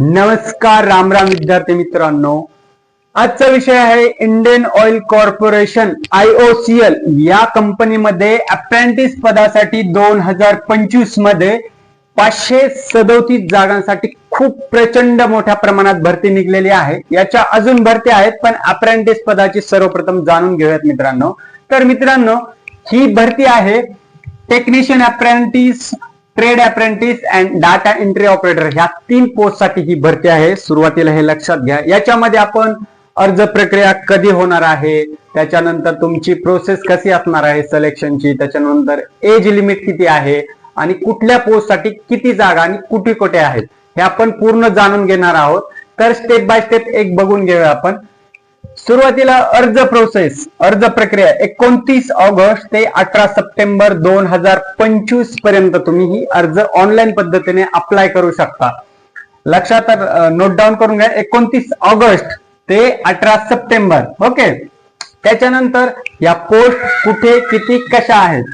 नमस्कार राम राम विद्यार्थी मित्रांनो. आजचा विषय आहे इंडियन ऑइल कॉर्पोरेशन आयओसीएल या कंपनीमध्ये अप्रेंटिस पदासाठी दोन हजार पंचवीसमध्ये पाचशे सदोतीस जागांसाठी खूप प्रचंड मोठ्या प्रमाणात भरती निघलेली आहे. याच्या अजून भरती आहेत पण अप्रेंटिस पदाची सर्वप्रथम जाणून घेऊयात मित्रांनो. तर मित्रांनो ही भरती आहे technician apprentice trade apprentice and data entry operator ह्या तीन पोस्टसाठी ही भरती आहे. सुरुवातीला हे लक्षात घ्या. याच्यामध्ये आपण अर्ज प्रक्रिया कधी होणार आहे? त्याच्यानंतर तुमची प्रोसेस कशी असणार आहे सिलेक्शनची त्याच्यानंतर एज लिमिट किती आहे? आणि कुठल्या पोस्टसाठी किती जागा आणि कुठे कुठे आहेत? हे आपण पूर्ण जाणून घेणार आहोत. तर स्टेप बाय स्टेप एक बघून घेऊया आपण. सुरुवातीला अर्ज प्रोसेस अर्ज प्रक्रिया. एकोणतीस ऑगस्ट ते अठरा सप्टेंबर दोन हजार पंचवीसपर्यंत तुम्ही ही अर्ज ऑनलाईन पद्धतीने अप्लाय करू शकता. लक्षात नोट डाऊन करून घ्या. एकोणतीस ऑगस्ट ते अठरा सप्टेंबर. ओके त्याच्यानंतर या पोस्ट कुठे किती कशा आहेत?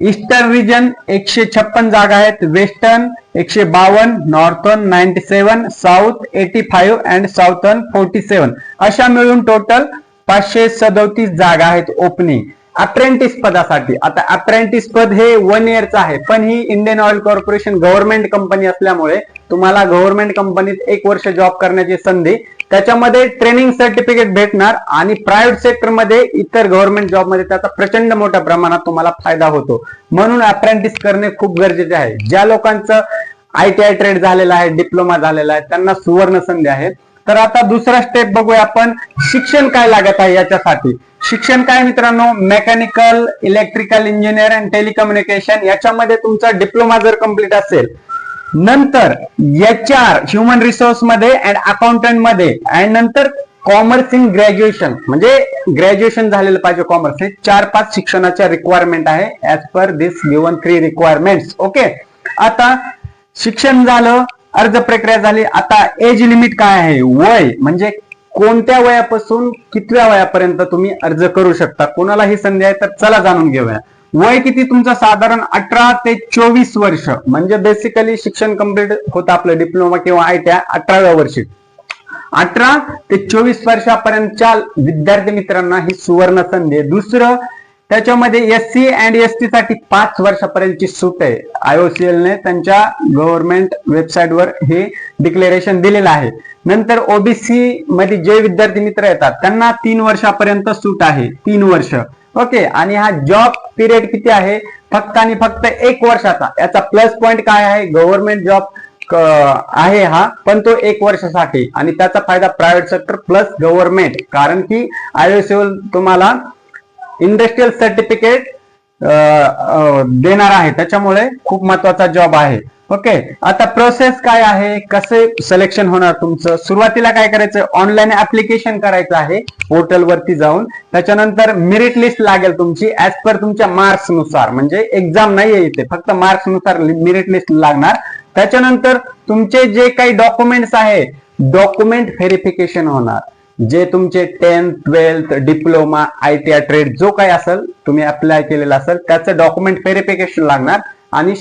ईस्टर्न रिजन एकशे छप्पन जागा आहेत. वेस्टर्न एकशे बावन्न. Northern ninety seven south eighty five and southern forty seven अशा मिळून टोटल पाचशे सदोतीस जागा आहेत ओपनिंग अप्रेंटिस पदासाठी. आता अप्रेंटिस पद हे वन इयरचं आहे. पण ही Indian Oil Corporation government company असल्यामुळे तुम्हाला गव्हर्नमेंट कंपनीत एक वर्ष जॉब करण्याची संधी त्याच्यामध्ये ट्रेनिंग सर्टिफिकेट भेटणार आणि प्रायव्हेट सेक्टरमध्ये इतर गव्हर्नमेंट जॉबमध्ये त्याचा प्रचंड मोठ्या प्रमाणात तुम्हाला फायदा होतो. म्हणून अप्रेंटिस करणे खूप गरजेचे आहे. ज्या लोकांचं आय टी आय ट्रेड झालेला आहे डिप्लोमा झालेला आहे त्यांना सुवर्ण संधी आहे तर आता दुसरा स्टेप बघूया आपण शिक्षण काय लागत आहे याच्यासाठी. शिक्षण काय मित्रांनो? Mechanical electrical engineer and telecommunication याच्यामध्ये तुमचा डिप्लोमा जर कंप्लीट असेल नंतर एच आर ह्युमन रिसोर्समध्ये अँड अकाउंटंटमध्ये. अँड नंतर कॉमर्स इन ग्रॅज्युएशन म्हणजे ग्रॅज्युएशन झालेलं पाहिजे कॉमर्स हे चार पाच शिक्षणाच्या रिक्वायरमेंट आहे as per this given three requirement okay आता शिक्षण झालं अर्ज प्रक्रिया झाली. आता एज लिमिट काय आहे? वय. म्हणजे कोणत्या वयापासून कितव्या वयापर्यंत तुम्ही अर्ज करू शकता? कोणाला ही संधी आहे तर चला जाणून घेऊया. वय किती? तुमचं साधारण अठरा ते चोवीस वर्ष. म्हणजे बेसिकली शिक्षण कंप्लीट होतं आपलं डिप्लोमा किंवा आय टी अठराव्या वर्षी. अठरा ते चोवीस वर्षापर्यंतच्या विद्यार्थी मित्रांना ही सुवर्ण संधी आहे. दुसरं त्याच्यामध्ये S C and S T साठी पाच वर्षापर्यंतची सूट आहे. आयओसीएल ने त्यांच्या गव्हर्नमेंट वेबसाईटवर हे डिक्लेरेशन दिलेलं आहे. नंतर ओबीसी मध्ये जे विद्यार्थी मित्र येतात त्यांना तीन वर्षापर्यंत सूट आहे. तीन वर्ष. ओके आणि हा जॉब पिरियड किती आहे? फक्त आणि फक्त एक वर्षाचा. याचा प्लस पॉइंट काय आहे? गव्हर्नमेंट जॉब आहे हा पण तो एक वर्षासाठी. आणि त्याचा फायदा प्रायव्हेट सेक्टर प्लस गव्हर्नमेंट कारण की आयओसीएल तुम्हाला इंडस्ट्रियल सर्टिफिकेट देणार आहे. त्याच्यामुळे खूप महत्त्वाचा जॉब आहे. ओके आता प्रोसेस काय आहे? कसे सिलेक्शन होणार तुमचं? सुरुवातीला काय करायचं? ऑनलाईन ऍप्लिकेशन करायचं आहे पोर्टलवरती जाऊन. त्याच्यानंतर मेरिट लिस्ट लागेल तुमची ऍज पर तुमच्या मार्क्सनुसार. म्हणजे एक्झाम नाही इथे. फक्त मार्क्सनुसार मेरिट लिस्ट लागणार. त्याच्यानंतर तुमचे जे काही डॉक्युमेंट्स आहे डॉक्युमेंट व्हेरिफिकेशन होणार. जे तुमचे tenth twelfth diploma I T I trade जो काही असेल तुम्ही अप्लाय केलेला असेल त्याचं डॉक्युमेंट व्हेरिफिकेशन लागणार. आणि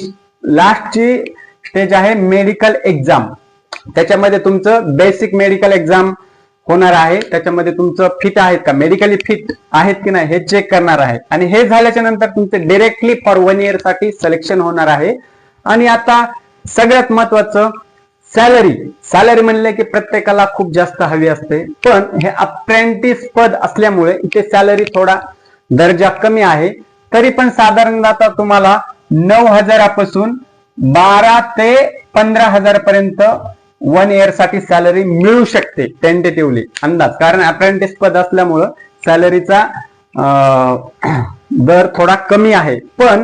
लास्टची स्टेज आहे मेडिकल एक्झाम त्याच्यामध्ये तुमचं बेसिक मेडिकल एक्झाम होणार आहे. त्याच्यामध्ये तुमचं फिट आहेत का? मेडिकली फिट आहेत की नाही हे चेक करणार आहे. आणि हे झाल्याच्यानंतर तुमचं डिरेक्टली फॉर वन इयरसाठी सिलेक्शन होणार आहे. आणि आता सगळ्यात महत्वाचं सॅलरी सॅलरी म्हणले की प्रत्येकाला खूप जास्त हवी असते. पण हे अप्रेंटिस पद असल्यामुळे इथे सॅलरी थोडा दर्जा कमी आहे. तरी पण साधारणतः तुम्हाला नऊ हजारापासून बारा ते पंधरा हजार पर्यंत वन इयरसाठी सॅलरी मिळू शकते टेंटेटिव्हली अंदाज. कारण अप्रेंटिस पद असल्यामुळं सॅलरीचा दर थोडा कमी आहे. पण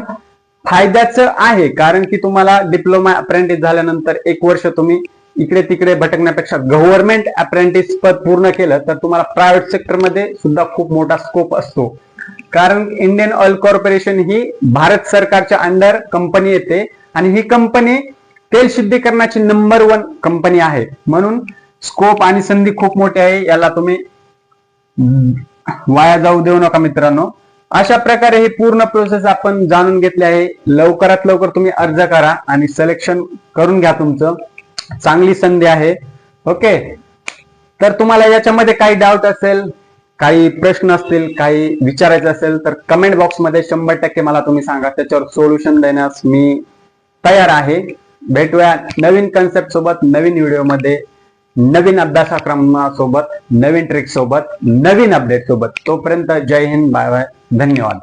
फायद्याचं आहे कारण की तुम्हाला डिप्लोमा अप्रेंटिस झाल्यानंतर एक वर्ष तुम्ही इकडे तिकडे भटकण्यापेक्षा गव्हर्नमेंट अप्रेंटिस पद पूर्ण केलं तर तुम्हाला प्रायव्हेट सेक्टरमध्ये सुद्धा खूप मोठा स्कोप असतो. कारण इंडियन ऑइल कॉर्पोरेशन ही भारत सरकारच्या अंडर कंपनी येते आणि ही कंपनी तेल शुद्धीकरणाची नंबर वन कंपनी आहे. म्हणून स्कोप आणि संधी खूप मोठी आहे याला तुम्ही वाया जाऊ देऊ नका मित्रांनो. अशा प्रकारे ही पूर्ण प्रोसेस आपण जाणून घेतली आहे. लवकरात लवकर तुम्ही अर्ज करा आणि सिलेक्शन करून घ्या तुमचं. चांगली संधी आहे. ओके तर तुम्हाला याच्यामध्ये काही डाऊट असेल काही प्रश्न असतील काही विचारायचे असेल तर कमेंट बॉक्समध्ये शंभर टक्के मला तुम्ही सांगा. त्याच्यावर सोल्युशन देण्यास मी तयार आहे. भेटूया नवीन कन्सेप्ट सोबत नवीन व्हिडिओमध्ये नवीन अभ्यासक्रमासोबत नवीन ट्रिक सोबत नवीन अपडेट सोबत. तोपर्यंत जय हिंद बाय बाय. धन्यवाद.